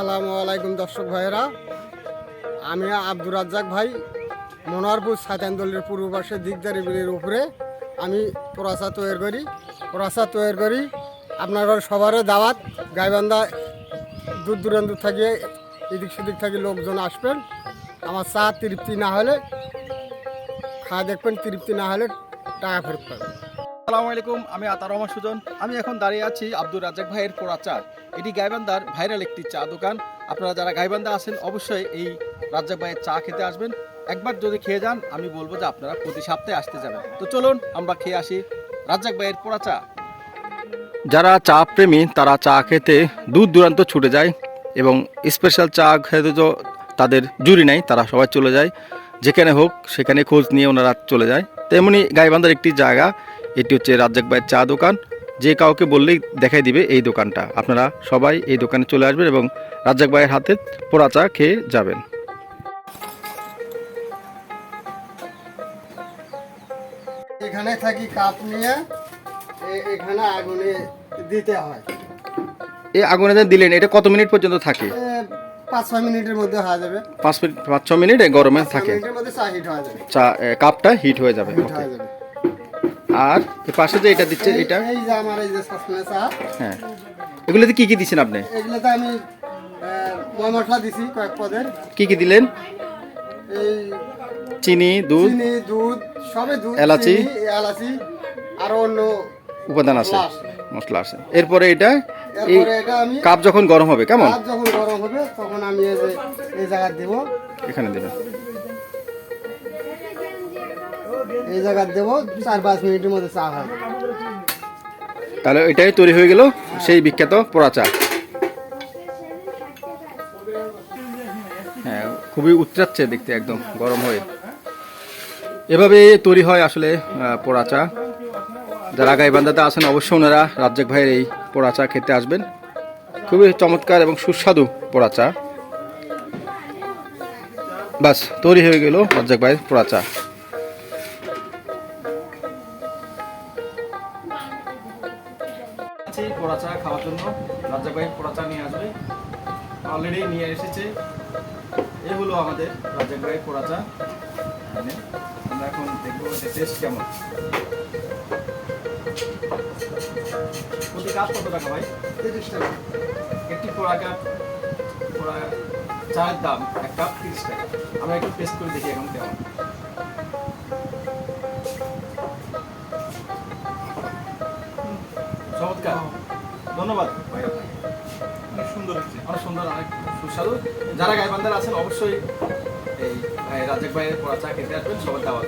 আসসালামু আলাইকুম দর্শক ভাইয়েরা। আমি আব্দুর রাজ্জাক ভাই, মনোয়ারপুর সাতান্দলের পূর্ব পাশে দিকদারি বিলের উপরে আমি পরাসা তৈরি করি। পরাসা তৈরি করি। আপনারা সবারও দাওয়াত, গাইবান্ধা দূর দূরান্ত থেকে এদিক সেদিক থেকে লোকজন আসবেন। আমার চা তৃপ্তি না হলে, খাওয়া দেখবেন, তৃপ্তি না হলে টাকা ফেরত পাবেন। আসসালামু আলাইকুম, আমি আতার রহমান সুজন। আমি এখন দাঁড়িয়ে আছি আব্দুর রাজ্জাক ভাইয়ের পোড়া চা এটি গাইবান্ধার ভাইরাল একটি চা দোকান। আপনারা যারা গাইবান্ধা আছেন, অবশ্যই এই রাজ্জাক ভাইয়ের চা খেতে আসবেন। একবার যদি খেয়ে যান, আমি বলব যে আপনারা প্রতি সপ্তাহে আসতে যাবেন। তো চলুন, আমরা খেয়ে আসি রাজ্জাক ভাইয়ের পোড়া চা যারা চা প্রেমী, তারা চা খেতে দূর দূরান্ত ছুটে যায় এবং স্পেশাল চা খেতে তো তাদের জুড়ি নাই, তারা সবাই চলে যায়। যেখানে হোক, সেখানে খোঁজ নিয়ে ওনারা চলে যায়। তেমনি গাইবান্ধার একটি জায়গা এটি হচ্ছে রাজ্জাক ভাইয়ের চা দোকান। যে কাউকে বললেই দেখাই দিবে এই দোকানটা। আপনারা সবাই এই দোকানে চলে আসবেন এবং রাজ্জাক ভাইয়ের হাতে পোড়া চা খেয়ে যাবেন। এখানে থাকি কাপ নিয়ে এখানে আগুনে দিতে হয়। এই আগুনে যে দিলেন এটা কত মিনিট পর্যন্ত থাকে? পাঁচ ছয় মিনিটের মধ্যে হয়ে যাবে। পাঁচ মিনিট পাঁচ ছ মিনিট গরমে থাকে। চা কাপটা হিট হয়ে যাবে হিট হয়ে যাবে। আর পাশে যে এটা দিচ্ছেন এই- এটা? এই যে আমার এই যে চা। হ্যাঁ। এগুলোতে কি কি দিচ্ছেন আপনি? এগুলোতে আমি মশলা দিছি কয়েক পদের। কি কি দিলেন? এই চিনি দুধ? চিনি দুধ সবে দুধ এলাচি। এলাচি আরও অন্য উপাদান আছে। মশলা আছে। এরপরে এটা কাপ যখন গরম হবে কেমন? ভাত যখন গরম হবে তখন আমি এই যে এই জায়গা দেব। এখানে দেবেন। এই দেব, চার পাঁচ মিনিটের মধ্যে চা হয়। তাহলে এটাই তৈরি হয়ে গেল সেই বিখ্যাত পোড়া চা। হ্যাঁ খুবই উচ্চাচ্ছে দেখতে একদম গরম হয়ে। এভাবে তৈরি হয় আসলে পোড়া চা। যারা গাইবান্ধাতে আছেন, অবশ্যই ওনারা রাজ্জাক ভাইয়ের এই পোড়া চা খেতে আসবেন। খুবই চমৎকার এবং সুস্বাদু পোড়া চা। বাস, তৈরি হয়ে গেল রাজ্জাক ভাইয়ের পোড়া চা। আছি পোড়া চা খাওয়ার জন্য। রাজ্জাক ভাই পোড়া চা নিয়ে আসবে। অলরেডি নিয়ে এসেছে। এই হলো আমাদের রাজ্জাক ভাই পোড়া চা আমরা এখন দেখব টেস্ট কেমন। প্রতি কাপ কত টাকা ভাই? তিরিশ টাকা। একটি পোড়া কাপ পোড়া চায়ের দাম এক কাপ তিরিশ টাকা। আমরা একটু টেস্ট করে দেখি এখন কেমন। চমৎকার। ধন্যবাদ। অনেক সুন্দর অনেক সুন্দর, অনেক সুস্বাদু। যারা গাইবান্ধার আছেন, অবশ্যই এই ভাই রাজ্জাক ভাইয়ের পড়া চা খেতে আসবেন, সবার দাওয়াত।